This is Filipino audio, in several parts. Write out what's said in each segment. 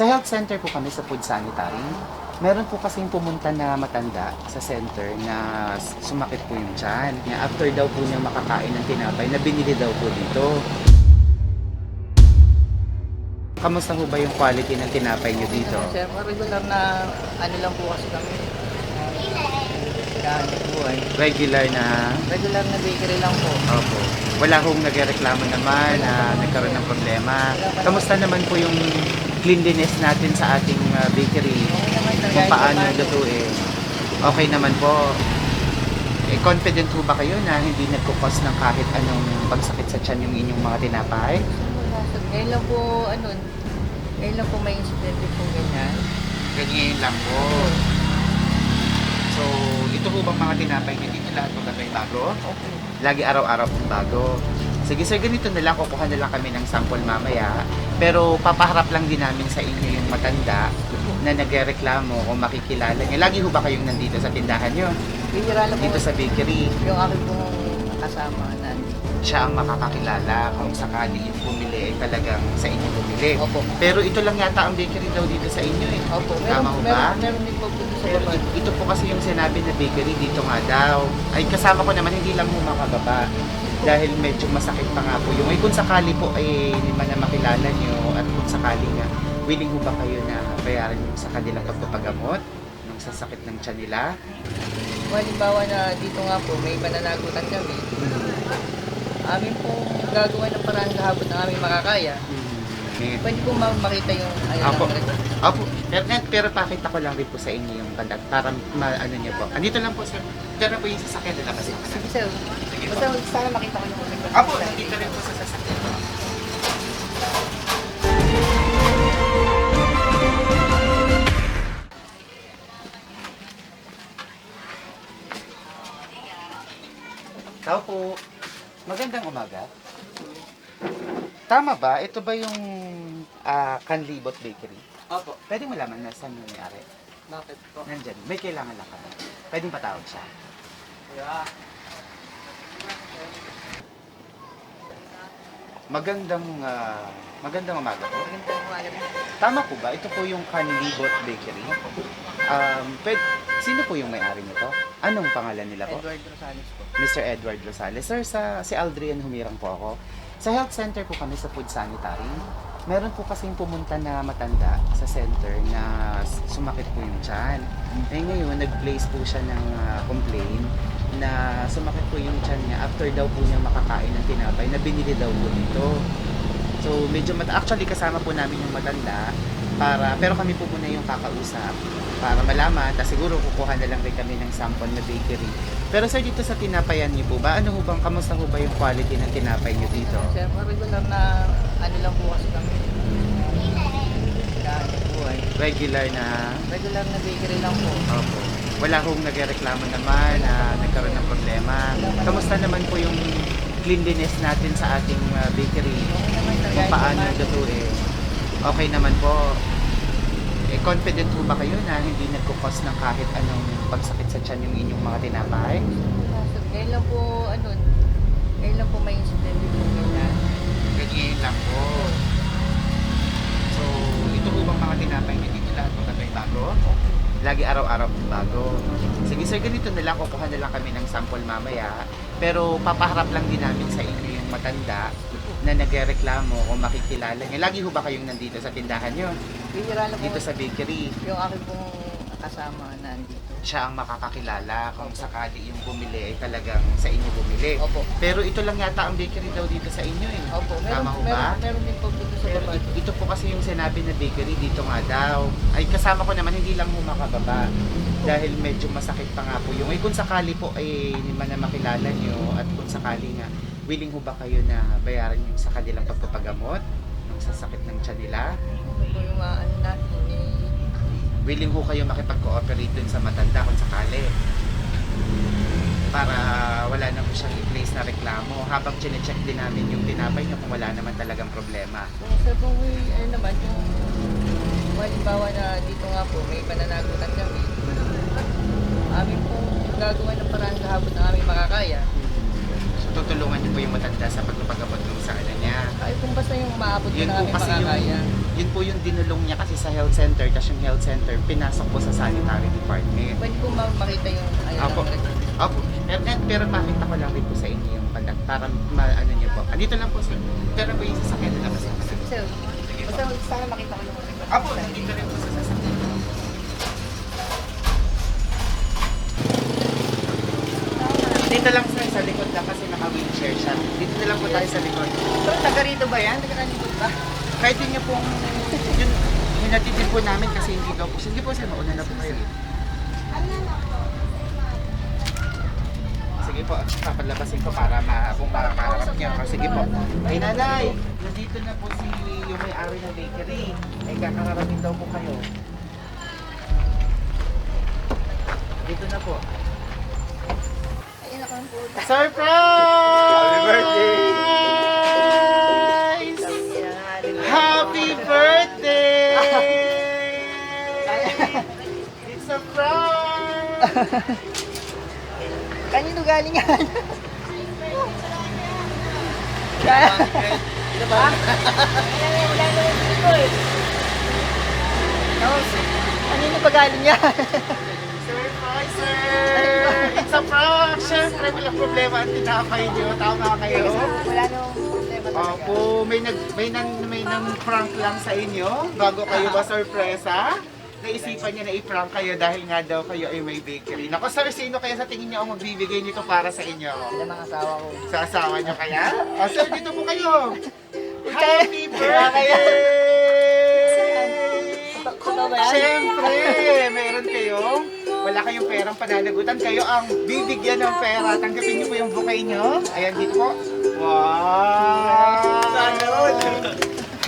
Sa health center po kami sa food sanitary. Meron po kasing pumunta na matanda sa center na sumakit po yung tiyan. After daw po niya makakain ng tinapay na binili daw po dito. Kamusta po ba yung quality ng tinapay niyo dito? Sir, regular na ano lang po kasi kami. Kaya buhay. Regular na Regular na bakery lang po. Opo. Wala hong nagreklamo naman na nagkaroon ng problema. Kamusta naman po yung cleanliness natin sa ating uh, bakery? Kung paano lutuin? Okay naman po. Eh, confident po ba kayo na hindi nagkukos ng kahit anong pagsakit sa tiyan yung inyong mga tinapay? Ngayon lang po, ano, ngayon lang po may incident po ganyan. Ganyan lang po. So, ito po bang mga tinapay niyo dito lahat po kagay bago? Okay. Lagi araw-araw pong bago. Sige sir, ganito na lang. Kukuha na lang kami ng sample mamaya. Pero papaharap lang din namin sa inyo yung matanda na nagreklamo kung makikilala niya. Lagi ho ba kayong nandito sa tindahan niyo? Bihira lang po Dito sa bakery. yung aking pong kasama na Siya ang makakakilala kung sakali yung bumili ay talagang sa inyo bumili. Opo. Pero ito lang yata ang bakery daw dito sa inyo eh. Opo. Tama ho ba? Meron, meron din po dito sa Pero baba. ito, ito po kasi yung sinabi na bakery dito nga daw. Ay kasama ko naman hindi lang mo makababa. Dahil medyo masakit pa nga po yung. Ay kung sakali po ay hindi man na makilala nyo at kung sakali nga, willing ho ba kayo na bayaran yung sa kanilang pagpapagamot ng sasakit ng tiyan nila? Kung halimbawa na dito nga po, may pananagutan kami. Amin pong gagawa ng paraan kahapon na aming makakaya. Eh, Pwede po ma- makita yung ayun Apo. Opo, pero, pero pakita ko lang rin po sa inyo yung banda para ma, ano niyo po. Andito lang po sir. Pero po yung sasakyan nila kasi. Sige sir. Basta sana makita ko yung record. Apo, nandito rin po sa sasakyan. Tao po. Magandang umaga. Tama ba? Ito ba yung ah, Canlibot Bakery? Opo. Pwede mo laman na saan yung may-ari? Bakit po? Nandyan. May kailangan lang kami. Pwedeng patawag siya. Yeah. Magandang ah, magandang umaga po. Magandang umaga. Tama po ba? Ito po yung Canlibot Bakery. Um, pwed, sino po yung may-ari nito? Anong pangalan nila po? Edward Rosales po. Mr. Edward Rosales. Sir, sa, si Aldrian humirang po ako. Sa health center po kami sa food sanitary. Meron po kasing pumunta na matanda sa center na sumakit po yung tiyan. Eh ngayon, nag-place po siya ng ah, complaint na sumakit po yung tiyan niya after daw po niya makakain ng tinapay na binili daw po dito. So medyo mat actually kasama po namin yung matanda para pero kami po muna yung kakausap para malaman tapos siguro kukuha na lang rin kami ng sample na bakery. Pero sir dito sa tinapayan niyo po ba ano ho bang kamusta ho ba yung quality ng tinapay niyo dito? Sir, regular na ano lang po kasi kami. Regular na Regular na bakery lang po. Opo. Wala hong nagreklamo naman na nagkaroon ng problema. Kamusta naman po yung cleanliness natin sa ating uh, bakery? Kung paano. lutuin? Okay naman po. Eh, confident po ba kayo na hindi nagkukos ng kahit anong pagsakit sa tiyan yung inyong mga tinapay? Sir. Ngayon lang po, ano, ngayon lang po may incident po ganyan. Ganyan lang po. So, ito po bang mga tinapay niyo dito lahat po kagay bago? Lagi araw-araw bago. Sige sir, ganito na lang. Kukuha na lang kami ng sample mamaya. Pero papaharap lang din namin sa inyo yung matanda na nagreklamo kung makikilala niya. Lagi ho ba kayong nandito sa tindahan niyo? Bihira lang po Dito sa bakery. yung aking pong kasama na nandito. Siya ang makakakilala kung sakali yung bumili ay talagang sa inyo bumili. Opo. Pero ito lang yata ang bakery daw dito sa inyo eh. Opo. Meron, Tama ho ba? meron, meron din po dito sa Pero baba. ito, ito po kasi yung sinabi na bakery dito nga daw. Ay kasama ko naman hindi lang mo makababa. Dahil medyo masakit pa nga po yung. Ay kung sakali po ay hindi man na makilala nyo at kung sakali nga willing ho ba kayo na bayaran yung sa kanilang pagpapagamot ng sasakit ng tiyan nila? Po. Willing ho kayo makipag-cooperate dun sa matanda kung sakali para wala na po siyang i-place na reklamo habang chinecheck din namin yung tinapay niyo kung wala naman talagang problema. Sa kung may, ano naman, yung halimbawa na dito nga po, may pananagutan kami. Amin pong gagawa ng paraan kahapon na aming makakaya. So tutulungan niyo po yung matanda sa pagpapagamot ng sa niya. Ay kung basta yung maabot ko Yun na po kasi yung, makakaya. Yun po yung dinulong niya kasi sa health center, kasi yung health center, pinasok po sa sanitary department. Pwede po ma- makita yung ano Apo. ng record. Opo. Pero, pero makita ko lang rin po sa inyo yung pala, para ma-ano niyo po. Andito lang po sir. Pero po yung sasakyan na kasi. Sir, basta sana makita ko yung record. Apo, nandito rin po sa sasakyan. Dito lang sir, sa likod lang kasi naka-wheelchair siya. Dito na lang po tayo sa likod. Pero taga rito ba yan? Taga rito ba? Kahit yun niya pong, yun, hinatid din po namin kasi hindi daw po. Sige po sir, mauna na po kayo. Sige po, papalabasin ko para ma kung makakarap niyo. O, sige po. Ay nanay, nandito na po si yung may-ari ng bakery. Ay kakararating daw po kayo. Dito na po. Ayun ako ang puta. Surprise! Happy birthday! Happy birthday! It's a prank! Kanino galing yan? Eh. Tapos, kanino pa galing yan? Surprise, sir! It's a prank! Siyempre, walang problema ang tinapay niyo. Tama kayo. Wala namang problema talaga. Opo, may nag may nan may nang prank lang sa inyo bago kayo ba sorpresa. Naisipan niya na i-prank kayo dahil nga daw kayo ay may bakery. Naku sir, sino kaya sa tingin niyo ang magbibigay nito para sa inyo? Sila mga asawa ko. Sa asawa niyo kaya? O sir, dito po kayo! Happy birthday! Yan? Siyempre, meron kayong wala kayong perang pananagutan. Kayo ang bibigyan ng pera. Tanggapin niyo po yung bouquet niyo. Ayan, dito po. Wow!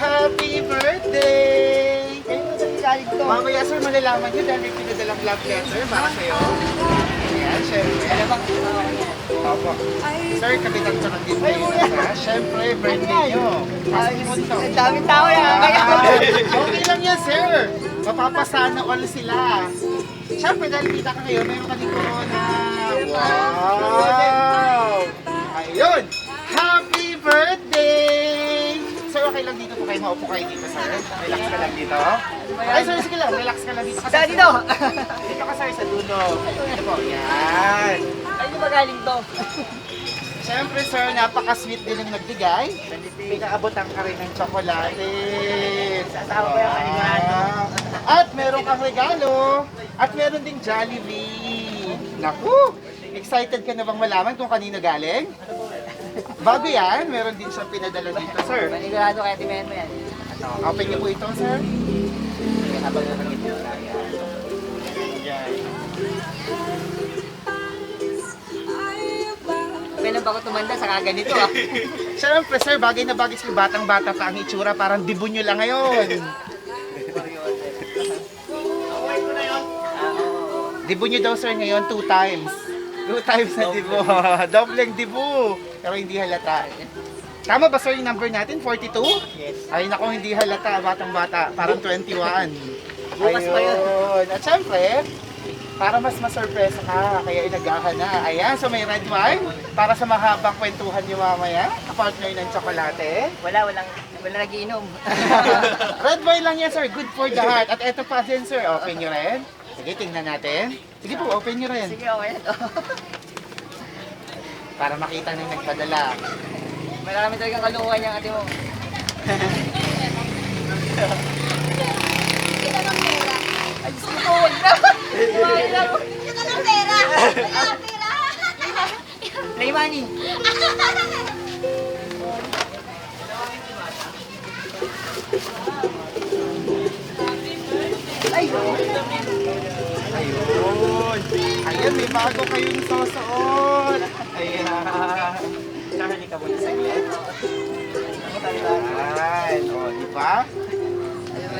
Happy birthday! Ba galing to? Mamaya sir, malalaman niyo dahil may pinadalang love letter para sa'yo. Ayan, syempre. Ko yan? Opo. Sir, kapitan ko din kayo. ha? Syempre, birthday niyo. Ay, ang daming tao yan. Okay lang yan, sir. Mapapasana all sila. Siyempre, dahil kita ka ngayon, mayroon ka din corona. Wow! Ayun! Happy birthday! Sir, okay lang dito po kayo. Maupo kayo dito, sir. Relax ka lang dito. Ay, sir, sige lang. Relax ka lang dito. Kasi, dito? Dito ka, sir, sa dulo. Ito po, yan. Kanino ba galing to? Siyempre, sir, napaka-sweet din yung nagbigay. Pinaabotan ka rin ng tsokolate. Asawa ko yung kanigurado. At meron kang regalo. At meron ding Jollibee. Naku! Excited ka na bang malaman kung kanino galing? Bago yan, meron din siyang pinadala dito, sir. Manigurado kaya timayan mo yan. Open niyo po ito, sir. Habang na yan. Yan. Kailan ba ako tumanda sa kaganito ah? Siyempre, sir, bagay na bagay sa batang-bata pa ang itsura. Parang dibunyo lang ngayon. Dibunyo daw, sir, ngayon two times. Two times na dibu. Dobleng dibu. Pero hindi halata. Tama ba, sir, yung number natin? 42? Yes. Ay, naku, hindi halata. Batang-bata. Parang 21. Bukas pa yun. At syempre, para mas masurpresa ka, kaya inagahan na. Ayan, so may red wine para sa mahabang kwentuhan niyo mamaya. Partner ng tsokolate. Wala, walang, wala nagiinom. red wine lang yan, sir. Good for the heart. At eto pa din, sir. Open nyo rin. Sige, tingnan natin. Sige po, open nyo rin. Sige, okay na to. Para makita na yung nagpadala. Marami talagang kalukuhan yung ate mo. Ay, Diyos ko, huwag na. Huwag na. Ito ng pera! Wala kang pera! Money. Ay, Ayun. Ayan, may bago kayong susuot. Ayan. Nakali ka muna saglit. Ayan. O, di ba?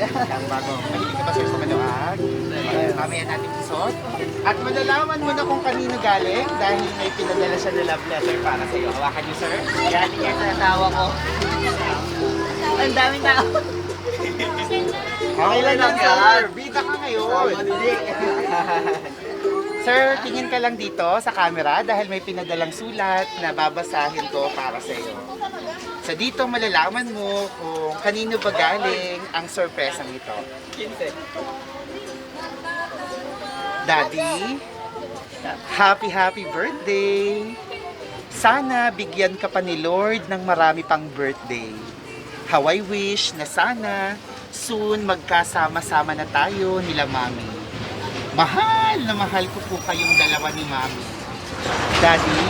Ang bago. Ka ba sir sa manuag? Mamaya natin isot. At malalaman mo na kung kanino galing dahil may pinadala siya na love letter para sa iyo. Hawakan niyo, sir. Galing yan sa asawa ko. Ang daming tao. Okay lang yan, sir. Bida ka ngayon. Sir, tingin ka lang dito sa camera dahil may pinadalang sulat na babasahin ko para sa iyo. So dito malalaman mo kung kanino ba galing ang sorpresang ito. 15. Daddy, happy happy birthday! Sana bigyan ka pa ni Lord ng marami pang birthday. How I wish na sana soon magkasama-sama na tayo nila Mami. Mahal na mahal ko po kayong dalawa ni Mami. Daddy,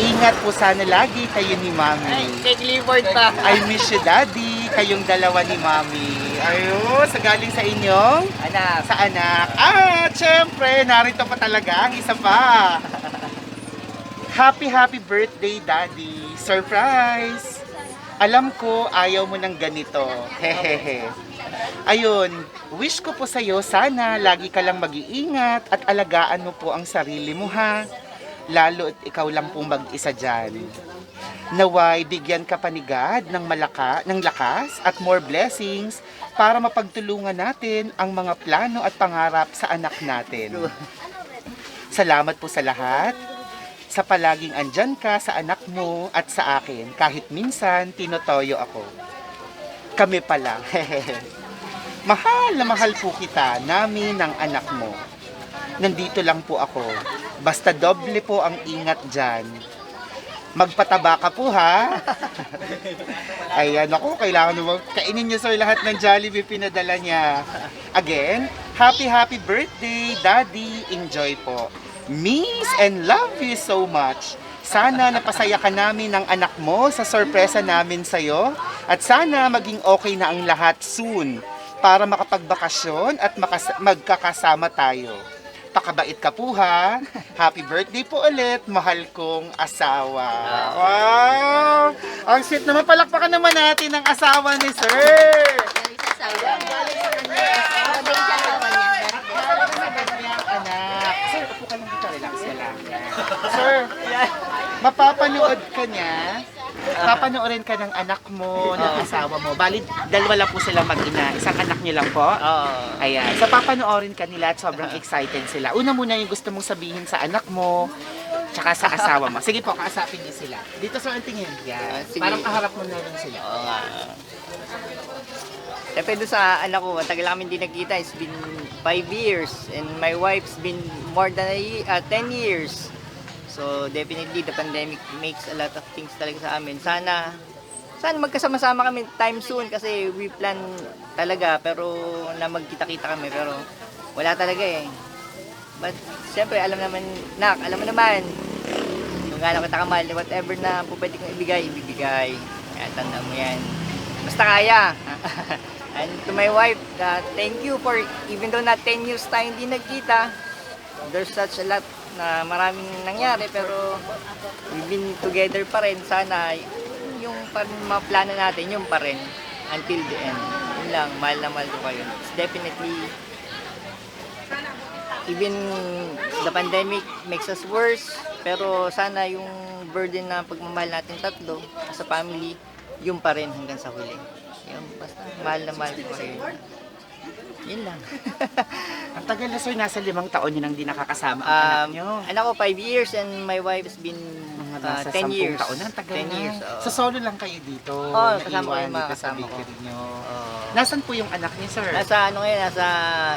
ingat po sana lagi kayo ni Ay, Mami. kay Clifford pa. I miss you, Daddy. Kayong dalawa ni Mami. Ayun, sa galing sa inyong Anak. sa anak. Ah, syempre, narito pa talaga ang isa pa. Happy, happy birthday, Daddy. Surprise! Alam ko, ayaw mo ng ganito. Hehehe. Ayun, wish ko po sa'yo, sana lagi ka lang mag-iingat at alagaan mo po ang sarili mo, ha? Lalo at ikaw lang pong mag-isa dyan. Naway, bigyan ka pa ni God ng, malaka, ng lakas at more blessings para mapagtulungan natin ang mga plano at pangarap sa anak natin. Salamat po sa lahat. Sa palaging andyan ka sa anak mo at sa akin kahit minsan tinotoyo ako. Kami pala. mahal na mahal po kita, namin ng anak mo. Nandito lang po ako. Basta doble po ang ingat dyan. Magpataba ka po ha. Ayan ako, kailangan naman kainin niyo sir lahat ng Jollibee pinadala niya. Again, happy happy birthday, Daddy. Enjoy po. Miss and love you so much. Sana napasaya ka namin ng anak mo sa sorpresa namin sa'yo. At sana maging okay na ang lahat soon para makapagbakasyon at makas- magkakasama tayo. Pakabait ka po ha. Happy birthday po ulit, mahal kong asawa. Wow! Ang sweet naman, palakpakan naman natin ang asawa ni Sir. Anak. Sir, upo ka lang dito, relax ka lang. Sir, mapapanood ka niya. Papanoorin ka ng anak mo, ng asawa mo. Bali, dalawa lang po sila mag-ina. Isang anak niyo lang po. Oo. Ayan. So, papanoorin ka nila at sobrang excited sila. Una muna yung gusto mong sabihin sa anak mo, tsaka sa asawa mo. Sige po, kaasapin niyo sila. Dito sa ang tingin. Ah, Yan. sige. Parang kaharap mo na lang sila. Oo nga. Siyempre doon sa anak ko, matagal kami hindi nagkita. It's been 5 years. And my wife's been more than a ye- uh, 10 years. So definitely the pandemic makes a lot of things talaga sa amin. Sana sana magkasama-sama kami time soon kasi we plan talaga pero na magkita-kita kami pero wala talaga eh. But siyempre alam naman, nak, alam mo naman, kung gaano kita kamahal, whatever na po pwede kong ibigay, ibibigay. Kaya tanda mo yan. Basta kaya. And to my wife, uh, thank you for, even though na 10 years tayo hindi nagkita, there's such a lot na maraming nangyari, pero we've been together pa rin. Sana yung pa rin mga plano natin, yung pa rin until the end. Yun lang, mahal na mahal ko kayo. It's definitely even the pandemic makes us worse, pero sana yung burden na pagmamahal natin tatlo sa family, yung pa rin hanggang sa huli. Yung basta mahal na mahal ko kayo. Yun lang. Ang tagal na sir, nasa limang taon yun ang di nakakasama ang anak um, nyo. anak ko 5 years and my wife has been Mga uh, nasa 10 10 years. taon na, ang tagal 10 na. years, oo. So solo lang kayo dito. Oo, kasama ko yung mga dito sa kasama ko. bakery nyo. Nasaan po yung anak niyo, sir? nasa ano ngayon, nasa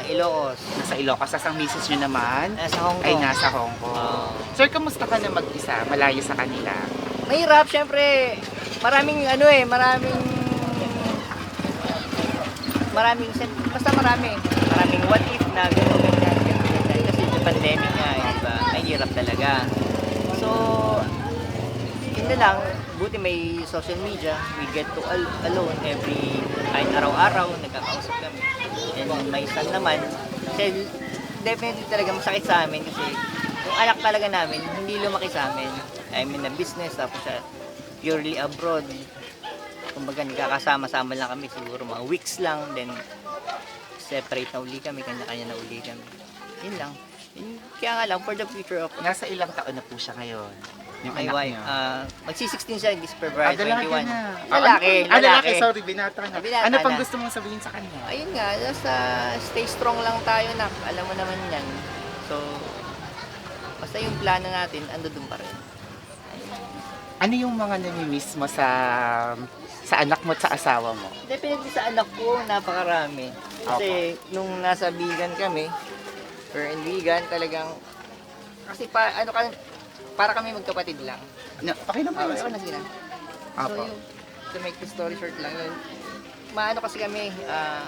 Ilocos. Nasa Ilocos. Tapos ang misis nyo naman Nasa Hong Kong. ay nasa Hong Kong. Oo. Sir, kamusta ka na mag-isa? Malayo sa kanila. Mahirap, syempre. Maraming ano eh, maraming maraming basta marami. Maraming what if na gano'n, ganyan, ganyan, ganyan. Kasi yung pandemic nga, eh, di ba? Mahirap talaga. So, yun na lang. Buti may social media. We get to al- alone every, kahit araw-araw, nagkakausap kami. And may son naman. Kasi definitely talaga masakit sa amin kasi yung anak talaga namin, hindi lumaki sa amin. I'm in a business, tapos siya purely abroad. Kumbaga, nagkakasama-sama lang kami siguro mga weeks lang, then separate na uli kami, kanya-kanya na uli kami. Yun lang. Yun, kaya nga lang, for the future of Nasa ilang taon na po siya ngayon? Yung my anak wife, niyo? ah, magsi-16 siya this Ah, February dalaga 21. na. Lalaki, Ah, lalaki. lalaki. Sorry, binata na. Binata Ano pang na. gusto mong sabihin sa kanya? Ayun nga, just uh, stay strong lang tayo na. Alam mo naman yan. So, basta yung plano natin, ando dun pa rin. Ano yung mga nami-miss mo sa sa anak mo at sa asawa mo? Definitely sa anak ko, napakarami. Kasi nung nasa vegan kami, or in vegan, talagang, kasi pa, ano ka, para kami magkapatid lang. Okay, mo ako na sila. So Apo. yun, to make the story short lang yun. Maano kasi kami, ah,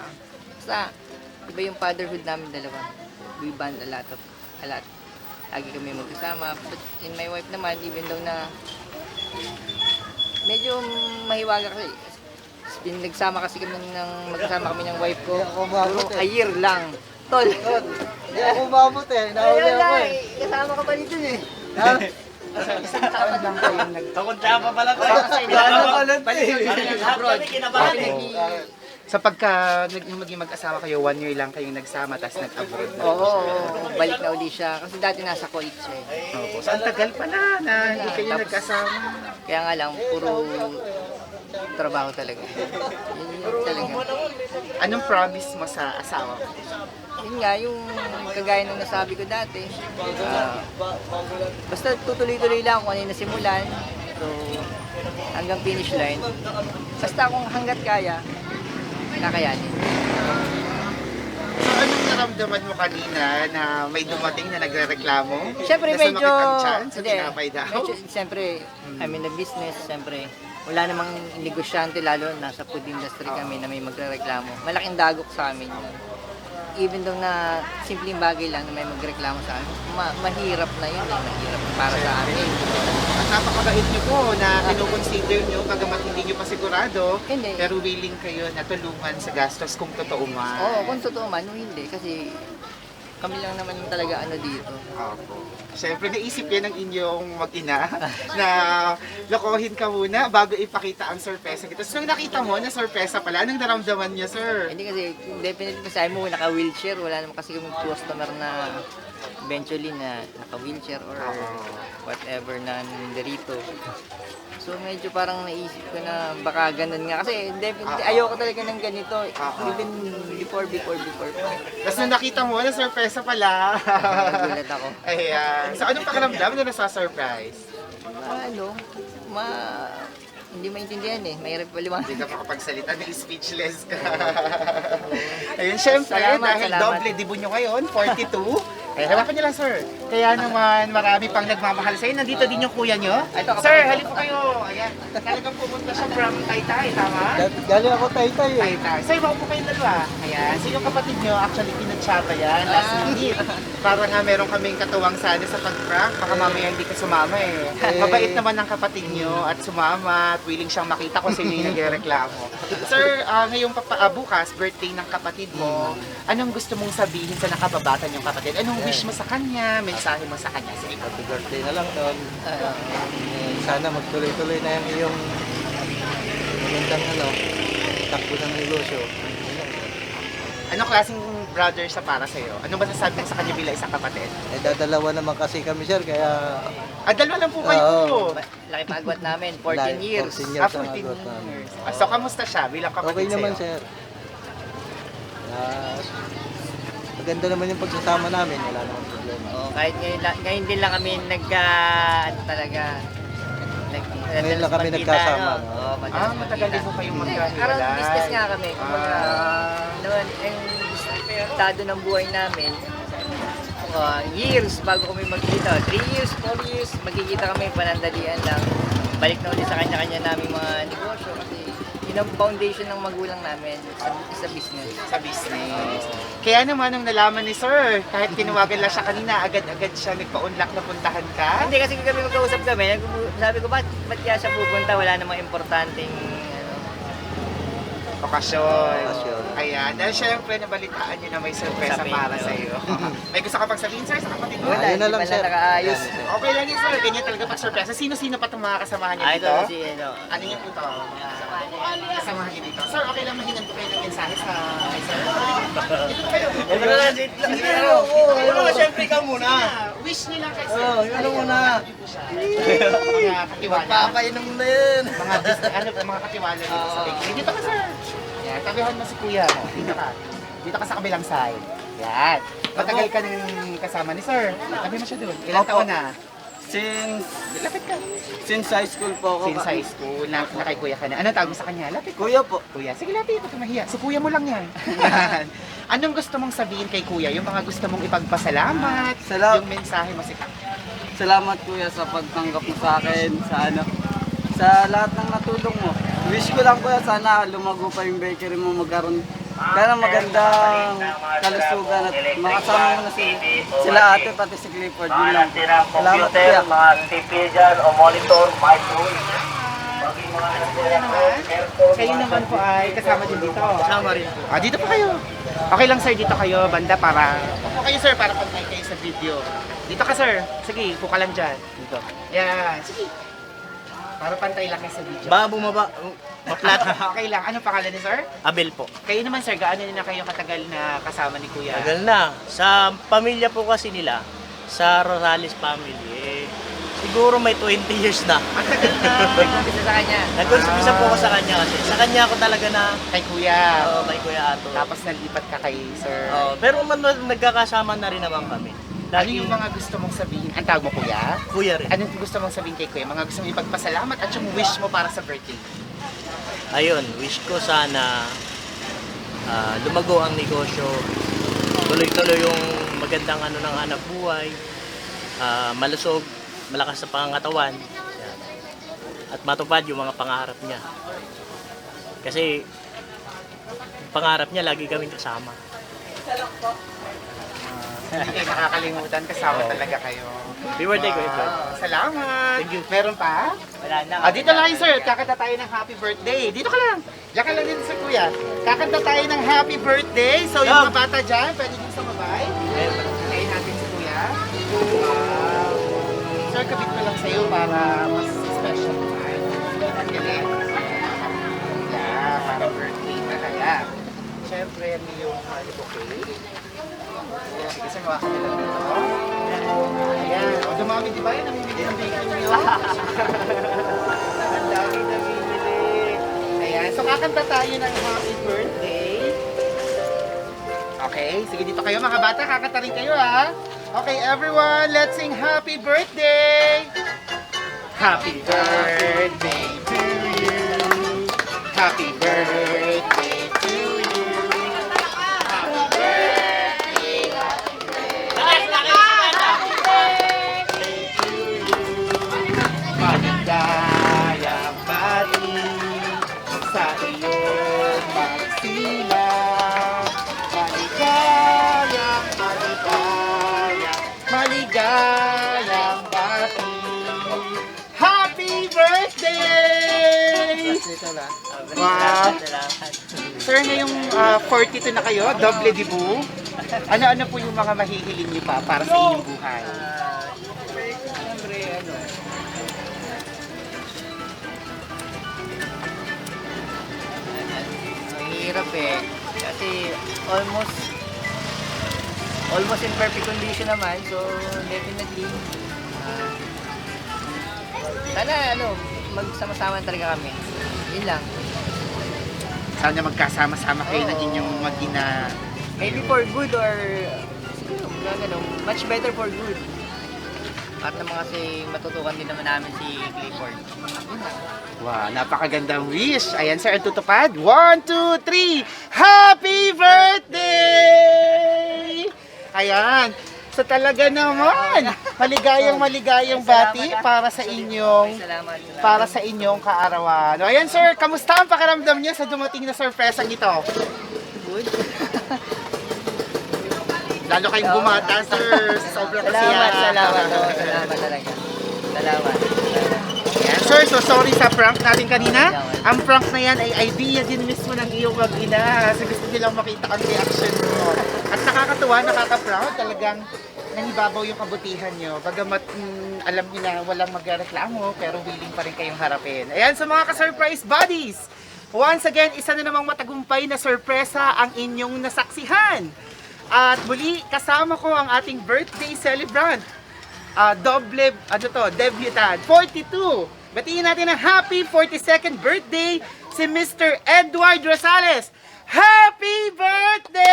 basta, iba yung fatherhood namin dalawa. We bond a lot of, a lot. Lagi kami magkasama. But in my wife naman, even though na, medyo mahiwaga kasi. Nagsama kasi kami ng, magkasama kami ng wife ko. Puro a year lang. Tol. Hindi ako umabot eh. Nahuli Ayun ako lang, eh. eh. Kasama ka pa dito eh. Ha? Isang taon lang kayong nag... Kakunta pa pala ko. Gano'n ka lang eh. Abroad. kinabahan eh. Sa pagka nag- maging mag-asawa kayo, one year lang kayong nagsama, tapos nag-abroad na. Oo, oo, balik na uli siya. Kasi dati nasa Kuwait siya eh. Opo. So, ang tagal pala na hindi kayo Tapos- nagkasama. Kaya nga lang, puro trabaho talaga. Yun talaga. Anong promise mo sa asawa mo? Yun nga, yung kagaya nung nasabi ko dati. ah, basta tutuloy-tuloy lang kung ano yung nasimulan. So, hanggang finish line. Basta kung hanggat kaya, kakayanin. So, anong naramdaman mo kanina na may dumating na nagre-reklamo? Siyempre na medyo... chance Hindi, medyo, siyempre, I'm in the business, siyempre, wala namang negosyante lalo, nasa food industry kami na may magrereklamo. Malaking dagok sa amin yun. Even though na simpleng bagay lang na may magreklamo sa amin, ma- mahirap na yun eh, mahirap para sa amin. At napakabait niyo po na kinukonsider niyo bagamat hindi niyo pa sigurado, Hindi. pero willing kayo na tulungan sa gastos kung totoo man. Oo, kung totoo man, o hindi, kasi kami lang naman talaga ano dito. Opo. Siyempre, naisip yan ng inyong mag-ina na lokohin ka muna bago ipakita ang sorpresa kita. So, nung nakita mo na sorpresa pala, anong naramdaman niya, sir? Hindi kasi, definitely pa sabi mo, naka-wheelchair, wala naman kasi kami customer na eventually na naka-wheelchair or whatever na nandirito. So medyo parang naisip ko na baka ganun nga. Kasi definitely ayoko talaga ng ganito. Even before, before, before. Tapos nung nakita mo na sorpresa pala. Nagulat ako. Ayan. So, anong pakiramdam na nasa-surprise? Ano, ma... Hindi maintindihan eh. Mahirap paliwanag. Hindi ka makapagsalita, na speechless ka. Ayun, syempre, Salamat, dahil salamat. doble dibo nyo ngayon, 42. Ay, hawakan nyo lang, sir. Kaya naman, marami pang nagmamahal sa'yo. Nandito din yung kuya nyo. Ito, kapatid sir, ko. halip po kayo. Ayan. Talagang pumunta siya from Taytay, tama? Galing ako taytay eh. Taytay. Sir, iba po kayong dalawa. Ayan. So, yung kapatid nyo, actually, pinagtsata yan last Ah. minute. Para nga meron kaming katuwang sana sa pag-prank. Baka mamaya hindi ka sumama eh. Eh. Mabait naman ng kapatid nyo at sumama at willing siyang makita kung sino yung nagreklamo. Sir, ah, ngayong papa, ah, bukas, birthday ng kapatid mo, anong gusto mong sabihin sa nakababatan yung kapatid? Anong wish mo sa kanya? Mensahe mo sa kanya? Sige. Happy birthday na lang doon. Ah, Eh, sana magtuloy-tuloy na yung iyong magandang ano, takbo ng negosyo. Anong klaseng brother siya para sa'yo? Ano ba sasabi mo sa kanya bilang isang kapatid? Eh, dadalawa naman kasi kami sir, kaya Ah, dalawa lang po kayo. Oo. ma- laki pagwat namin. 14 Like, years. 14 Ah, years ang 14 agot namin. years. Ah, so, kamusta siya bilang kapatid Okay naman sa'yo? sir. Ah, maganda naman yung pagsasama namin, wala namang problema. Oh, kahit ngayon, la- ngayon din lang kami nagka, ano talaga, nag, Ngayon lang kami magkita, nagkasama, no? Oo, Ah, madalas matagal din magkita. po kayong Hindi, magkahiwalay. around business nga kami. Kumbaga, Ah. noon, yung estado ng buhay namin, uh, years bago kami magkita. 3 years, 4 years, magkikita kami, panandalian lang. Balik na ulit sa kanya-kanya namin mga negosyo kasi yun ang foundation ng magulang namin sa, sa business. sa business. Kaya naman nung nalaman ni Sir, kahit tinawagan lang siya kanina, agad-agad siya nagpa-unlock na puntahan ka. Hindi kasi kami magkausap kami, sabi ko, ba't, ba't kaya siya pupunta? Wala namang importanteng ano, Okasyon. Okasyon. Kaya, dahil syempre nabalitaan niyo na may surpresa Sabi para niyo. sa iyo. may gusto ka pang sabihin, Sir, sa kapatid mo? Wala, Ayun na hindi lang, pala sir. nakaayos. Sir. Okay lang yun, Sir. Ganyan talaga pag surpresa. Sino-sino pa itong mga kasamahan niya Ah, dito? ito si, ano, Ano niyo po ito? Kasamahan niyo dito. Sir, okay lang mahinan po kayo ng mensahe sa kay Sir? Dito kayo. Ano ka, syempre ka muna. Wish niyo lang kay Sir. Oh, yun lang muna. Mga katiwala. Papainom na yun. mga business, ano, mga katiwala dito sa bakery. Dito ka, sir. Yan, tabihan mo si kuya mo. Dito ka. Dito ka sa kabilang side. Yan. Matagal ka nang kasama ni sir. Tabi mo siya doon. Ilang Opo. taon na? Since, Lapit ka. since high school po ako. Since high school, na, na kay kuya ka na. Anong tawag mo sa kanya? Lapit Kuya po. Kuya, sige lapit, huwag kang mahiya. Si kuya mo lang yan. Yan. Anong gusto mong sabihin kay kuya? Yung mga gusto mong ipagpasalamat? Salam- Yung mensahe mo si Salamat kuya sa pagtanggap mo sa akin, sa ano, sa lahat ng natulong mo. Wish ko lang kuya sana lumago pa yung bakery mo magkaroon kaya magandang kalusugan at makasama mo na si, sila ate pati si Clifford yun lang. Salamat kuya. mga TV dyan, o monitor, microwave. Kayo naman po ay kasama din dito. Kasama rin po. Ah, dito po kayo. Okay lang sir, dito kayo, banda para... Upo kayo sir, para pag kayo sa video. Dito ka sir. Sige, upo ka lang dyan. Dito. Yan, sige. Para pantay lang kayo sa video. Ba, bumaba. Maplat. okay lang. Anong pangalan ni sir? Abel po. Kayo naman sir, gaano na kayo katagal na kasama ni kuya? Tagal na. Sa pamilya po kasi nila, sa Rosales family, eh, siguro may 20 years na. Ang tagal na. Isa sa kanya. Nag-umpisa po ako sa kanya kasi. Sa kanya ako talaga na, kay kuya. oh, may Kuya Ato. Tapos nalipat ka kay sir. Oh, pero man, nagkakasama na rin naman kami. Ano yung mga gusto mong sabihin? Ang tawag mo kuya? kuya rin. Ano yung gusto mong sabihin kay kuya? Mga gusto mong ipagpasalamat at yung wish mo para sa birthday? Ayun, wish ko sana ah, lumago ang negosyo. Tuloy-tuloy yung magandang ano ng anak buhay. ah, malusog, malakas sa pangangatawan. Yan. At matupad yung mga pangarap niya. Kasi pangarap niya lagi kaming kasama. Hindi kayo nakakalimutan. Kasama talaga kayo. Happy birthday, Kuya Fred. Wow, Salamat. Thank you. Meron pa? Wala na. Ah, dito lang sir. Kakanta tayo ng happy birthday. Dito ka lang. Diyan ka lang din sir kuya. Kakanta tayo ng happy birthday. So yung mga bata dyan, pwede din sumabay. Kaya natin si kuya. Wow. Sir, kabit ko lang sa'yo para mas special. Ang galing. Yeah, para birthday na kaya. Siyempre, yan yung uh, bouquet. Hawakan nyo lang dito. Ayan. O? Namimili ng bacon niyo. Ang dami namimili. Ayan. So, kakanta birthday. Okay. Sige, dito kayo mga bata. Kakanta kayo, ha? Okay, everyone. Let's sing happy birthday. Happy birthday to you. Happy birthday Sir, ngayong ah, 42 na kayo, doble dibu. Ano-ano po yung mga mahihiling niyo pa para sa inyong buhay? Mahirap eh. Kasi almost almost in perfect condition naman. So, definitely ah, sana ano, magsama-sama talaga kami. Yun lang. Sana magkasama-sama kayo ng inyong mag-ina. Maybe for good or siguro, ganun, much better for good. At naman kasi matutukan din naman namin si Clifford. Yun lang. Wow, napakagandang wish. Ayan, sir, ang tutupad. One, two, three. Happy birthday! Ayan. So talaga naman, maligayang maligayang bati para sa inyong Salamat. para sa inyong kaarawan. O, Ayan sir, kamusta ang pakiramdam niyo sa dumating na sorpresa ito? Good. Lalo kayong bumata sir, sobrang Salamat, kasiyahan. salamat. Oh, salamat talaga. Salamat. Ayan, sir, so sorry sa prank natin kanina. Ang prank na yan ay idea din mismo ng iyong mag-ina. Kasi gusto nilang makita ang reaction mo. At nakakatuwa, nakaka-proud. Talagang nangibabaw yung kabutihan nyo. Bagamat mm, alam niyo na walang magreklamo, pero willing pa rin kayong harapin. Ayan, sa mga ka-surprise buddies. Once again, isa na namang matagumpay na sorpresa ang inyong nasaksihan. At muli, kasama ko ang ating birthday celebrant uh, doble, ano to, debutant, 42. Batiin natin ang happy 42nd birthday si Mr. Edward Rosales. Happy birthday!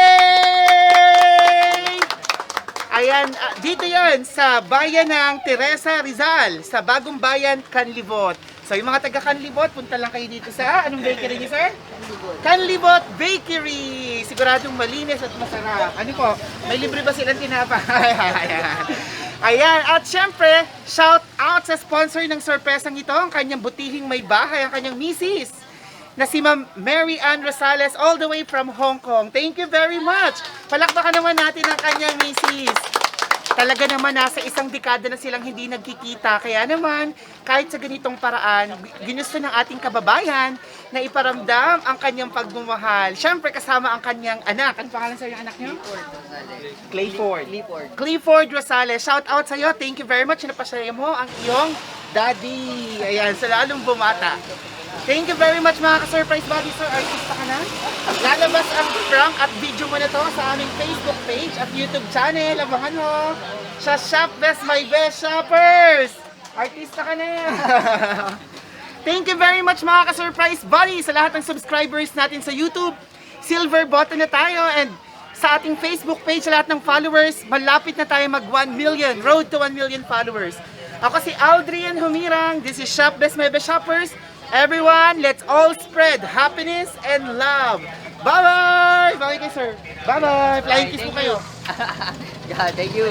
Ayan. Ah, dito yon sa bayan ng Teresa Rizal, sa Bagong Bayan, Canlibot. So yung mga taga Canlibot, punta lang kayo dito sa, anong bakery niyo, sir? Canlibot Bakery! Siguradong malinis at masarap. Ano po, may libre ba silang tinapay? Ayan. Ayan, at syempre, shout out sa sponsor ng sorpresang ito, ang kanyang butihing may bahay, ang kanyang misis na si Ma'am Mary Ann Rosales all the way from Hong Kong. Thank you very much. Palakpakan naman natin ang kanyang misis. Talaga naman nasa isang dekada na silang hindi nagkikita. Kaya naman, kahit sa ganitong paraan, ginusto ng ating kababayan na iparamdam ang kanyang pagmamahal. Siyempre, kasama ang kanyang anak. Ano pangalan sa yung anak niyo? Clayford. Clifford. Clifford Rosales, shout out sa iyo. Thank you very much. Napasaya mo ang iyong daddy. Ayan, sa lalong bumata. Thank you very much mga ka-surprise body sir. Artista ka na. Lalabas ang prank at video mo na to sa aming Facebook page at YouTube channel. Abangan mo. Sa Shop Best My Best Shoppers. Artista ka na. Thank you very much mga ka-surprise buddy sa lahat ng subscribers natin sa YouTube. Silver button na tayo and sa ating Facebook page, sa lahat ng followers, malapit na tayo mag 1 million, road to 1 million followers. Ako si Aldrian Humirang, this is Shop Best My Best Shoppers. Everyone, let's all spread happiness and love. Bye-bye! Bye kay sir. Bye-bye! Flying kiss po Thank you. kayo. Yeah, thank you.